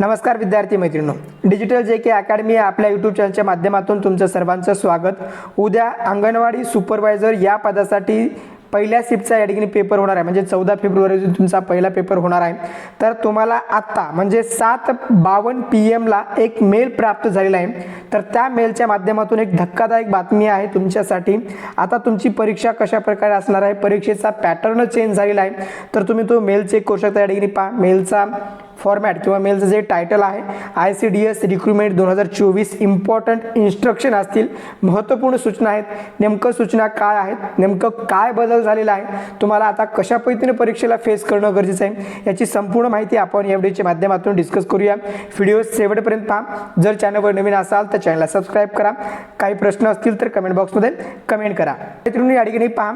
नमस्कार विद्यार्थी मैत्रिणींनो. डिजिटल जे के अकॅडमी आपल्या यूट्यूब चॅनलच्या माध्यमातून तुमचं सर्वांचं स्वागत. उद्या अंगणवाडी सुपरवायझर या पदासाठी पहिल्या शिफ्टचा या ठिकाणी पेपर होणार आहे. म्हणजे चौदा फेब्रुवारी तुमचा पहिला पेपर होणार आहे. तर तुम्हाला आत्ता म्हणजे सात बावन्न पी एमला एक मेल प्राप्त झालेला आहे. तर त्या मेलच्या माध्यमातून एक धक्कादायक बातमी आहे तुमच्यासाठी. आता तुमची परीक्षा कशा प्रकारे असणार आहे? परीक्षेचा पॅटर्न चेंज झालेला आहे. तर तुम्ही तो मेल चेक करू शकता. या ठिकाणी पहा. मेलचा फॉर्मॅट किंवा मेलचं जे टायटल आहे I C D S recruitment दोन हजार चोवीस इम्पॉर्टंट इन्स्ट्रक्शन असतील. महत्त्वपूर्ण सूचना आहेत. नेमकं सूचना काय आहेत? नेमकं काय बदल झालेला आहे? तुम्हाला आता कशा पद्धतीने परीक्षेला फेस करणं गरजेचं आहे? याची संपूर्ण माहिती आपण या व्हिडिओच्या माध्यमातून डिस्कस करूया. व्हिडिओ शेवटपर्यंत पहा. जर चॅनलवर नवीन असाल तर चॅनलला सबस्क्राईब करा. काही प्रश्न असतील तर कमेंट बॉक्समध्ये कमेंट करा. मित्रांनो या ठिकाणी पहा.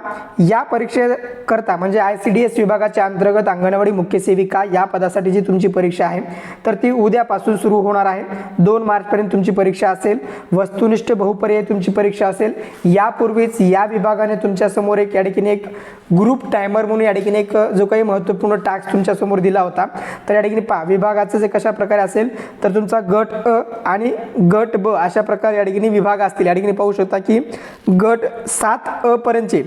या परीक्षेकरता म्हणजे आय सी डी एस विभागाच्या अंतर्गत अंगणवाडी मुख्य सेविका या पदासाठी जी तुमची परीक्षा आहे. तर ती उद्यापासून सुरू होणार आहे. दोन मार्चपर्यंत तुमची परीक्षा असेल. वस्तुनिष्ठ बहुपर्याय तुमची परीक्षा असेल. यापूर्वीच या विभागाने तुमच्यासमोर एक या ठिकाणी एक ग्रुप टायमर म्हणून या ठिकाणी एक जो काही महत्त्वपूर्ण टास्क तुमच्यासमोर दिला होता. तर या ठिकाणी पहा विभागाचं जे कशा प्रकारे असेल तर तुमचा गट अ आणि गट ब अशा प्रकारे या ठिकाणी विभाग असतील. या ठिकाणी पाहू शकता की गट सात अ पर्यंतचे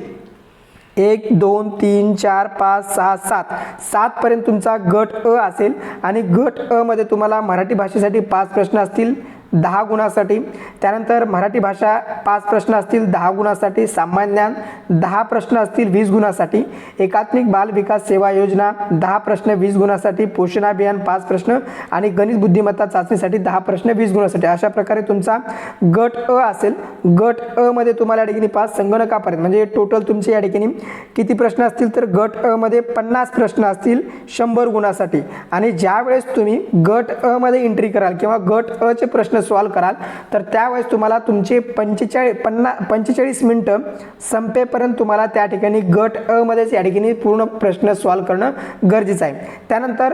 एक दोन तीन चार पाच सहा सात. सातपर्यंत तुमचा गट अ असेल आणि गट अ मध्ये तुम्हाला मराठी भाषेसाठी पाच प्रश्न असतील. दहा गुणासाठी. त्यानंतर मराठी भाषा पाच प्रश्न असतील दहा गुणासाठी. सामान्य ज्ञान दहा प्रश्न असतील वीस गुणासाठी. एकात्मिक बाल विकास सेवा योजना दहा प्रश्न वीस गुणासाठी. पोषण अभियान पाच प्रश्न. आणि गणित बुद्धिमत्ता चाचणीसाठी दहा प्रश्न वीस गुणासाठी. अशा प्रकारे तुमचा गट अ असेल. गट अ मध्ये तुम्हाला या ठिकाणी पाच संगणकापर्यंत म्हणजे टोटल तुमचे या ठिकाणी किती प्रश्न असतील तर गट अ मध्ये पन्नास प्रश्न असतील शंभर गुणासाठी. आणि ज्यावेळेस तुम्ही गट अ मध्ये एंट्री कराल किंवा गट अ चे प्रश्न सॉल्व्ह कराल. तर त्यावेळेस तुम्हाला तुमचे पंचेचाळीस पन्ना पंचेचाळीस मिनटं संपेपर्यंत तुम्हाला त्या ठिकाणी गट अमध्येच या ठिकाणी पूर्ण प्रश्न सॉल्व्ह करणं गरजेचं आहे. त्यानंतर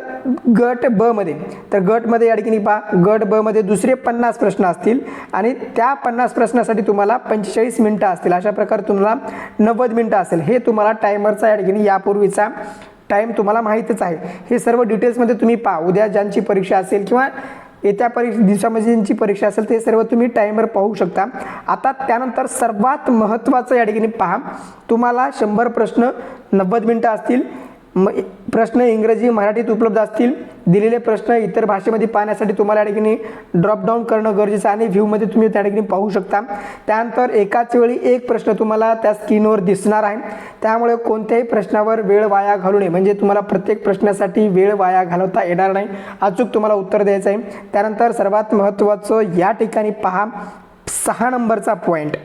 गट ब मध्ये. तर गटमध्ये या ठिकाणी पहा गट ब मध्ये दुसरे पन्नास प्रश्न असतील आणि त्या पन्नास प्रश्नासाठी तुम्हाला पंचेचाळीस मिनटं असतील. अशा प्रकारे तुम्हाला नव्वद मिनटं असेल. हे तुम्हाला टायमरचा या ठिकाणी यापूर्वीचा टाईम तुम्हाला माहीतच आहे. हे सर्व डिटेल्समध्ये तुम्ही पहा. उद्या ज्यांची परीक्षा असेल किंवा येत्या परीक्षा दिवसामध्ये ज्यांची परीक्षा असेल ते सर्व तुम्ही टाईमवर पाहू शकता. आता त्यानंतर सर्वात महत्त्वाचं या ठिकाणी पहा. तुम्हाला शंभर प्रश्न नव्वद मिनटं असतील. म प्रश्न इंग्रजी मराठीत उपलब्ध असतील. दिलेले प्रश्न इतर भाषेमध्ये पाहण्यासाठी तुम्हाला या ठिकाणी ड्रॉपडाऊन करणं गरजेचं आहे आणि व्ह्यूमध्ये तुम्ही त्या ठिकाणी पाहू शकता. त्यानंतर एकाच वेळी एक प्रश्न तुम्हाला त्या स्क्रीनवर दिसणार आहे. त्यामुळे कोणत्याही प्रश्नावर वेळ वाया घालू नये. म्हणजे तुम्हाला प्रत्येक प्रश्नासाठी वेळ वाया घालवता येणार नाही. अचूक तुम्हाला उत्तर द्यायचं आहे. त्यानंतर सर्वात महत्त्वाचं या ठिकाणी पहा. सहा नंबरचा पॉईंट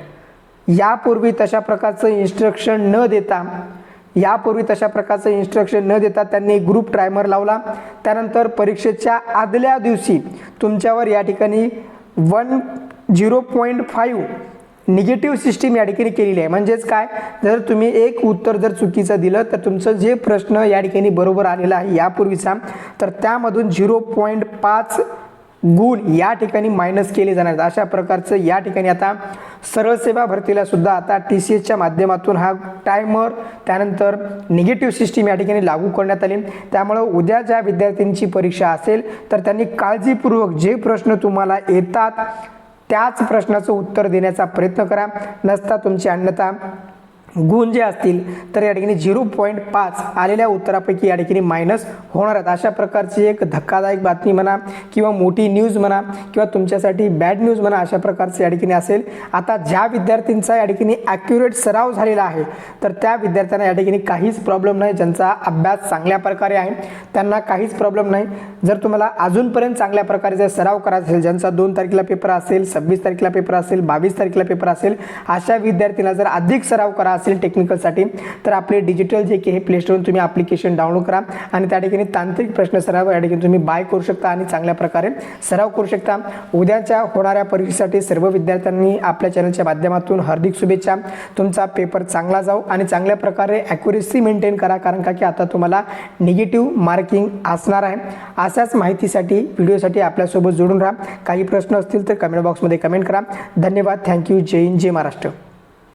यापूर्वी तशा प्रकारचं इन्स्ट्रक्शन न देता यापूर्वी तशा प्रकारचं इन्स्ट्रक्शन न देता त्यांनी ग्रुप ट्रायमर लावला. त्यानंतर परीक्षेच्या आदल्या दिवशी तुमच्यावर या ठिकाणी one zero point five negative system या ठिकाणी केलेली आहे. म्हणजेच काय? जर तुम्ही एक उत्तर जर चुकीचं दिलं तर तुमचं जे प्रश्न या ठिकाणी बरोबर आलेला आहे यापूर्वीचा तर त्यामधून झिरो पॉईंट पाच गुण या ठिकाणी मायनस केले जाणार अशा प्रकारचं या ठिकाणी आता सरळ सेवा भरतीला सुद्धा आता टी सी एसच्या माध्यमातून हा टायमर त्यानंतर निगेटिव्ह सिस्टीम या ठिकाणी लागू करण्यात आली. त्यामुळं उद्या ज्या विद्यार्थ्यांची परीक्षा असेल तर त्यांनी काळजीपूर्वक जे प्रश्न तुम्हाला येतात त्याच प्रश्नाचं उत्तर देण्याचा प्रयत्न करा. नसता तुमची अन्यथा गुण जे असतील तर या ठिकाणी झिरो पॉईंट पाच आलेल्या उत्तरापैकी या ठिकाणी मायनस होणार आहेत. अशा प्रकारची एक धक्कादायक बातमी म्हणा किंवा मोठी न्यूज म्हणा किंवा तुमच्यासाठी बॅड न्यूज म्हणा अशा प्रकारचं या ठिकाणी असेल. आता ज्या विद्यार्थ्यांचा या ठिकाणी ॲक्युरेट सराव झालेला आहे तर त्या विद्यार्थ्यांना या ठिकाणी काहीच प्रॉब्लेम नाही. ज्यांचा अभ्यास चांगल्या प्रकारे आहे त्यांना काहीच प्रॉब्लेम नाही. जर तुम्हाला अजूनपर्यंत चांगल्या प्रकारे जर सराव करायचा असेल ज्यांचा दोन तारखेला पेपर असेल सव्वीस तारखेला पेपर असेल बावीस तारखेला पेपर असेल अशा विद्यार्थ्यांना जर अधिक सराव करा असेल टेक्निकलसाठी तर आपले डिजिटल जे की हे प्ले स्टोरवरून तुम्ही ॲप्लिकेशन डाउनलोड करा. आणि त्या ठिकाणी तांत्रिक प्रश्न सराव या ठिकाणी तुम्ही बाय करू शकता आणि चांगल्या प्रकारे सराव करू शकता. उद्याच्या होणाऱ्या परीक्षेसाठी सर्व विद्यार्थ्यांनी आपल्या चॅनलच्या माध्यमातून हार्दिक शुभेच्छा. तुमचा पेपर चांगला जाऊ आणि चांगल्या प्रकारे ॲक्युरेसी मेंटेन करा. कारण का की आता तुम्हाला निगेटिव्ह मार्किंग असणार आहे. अशाच माहितीसाठी व्हिडिओसाठी आपल्यासोबत जोडून राहा. काही प्रश्न असतील तर कमेंट बॉक्समध्ये कमेंट करा. धन्यवाद. थँक्यू जय हिंद. जय महाराष्ट्र.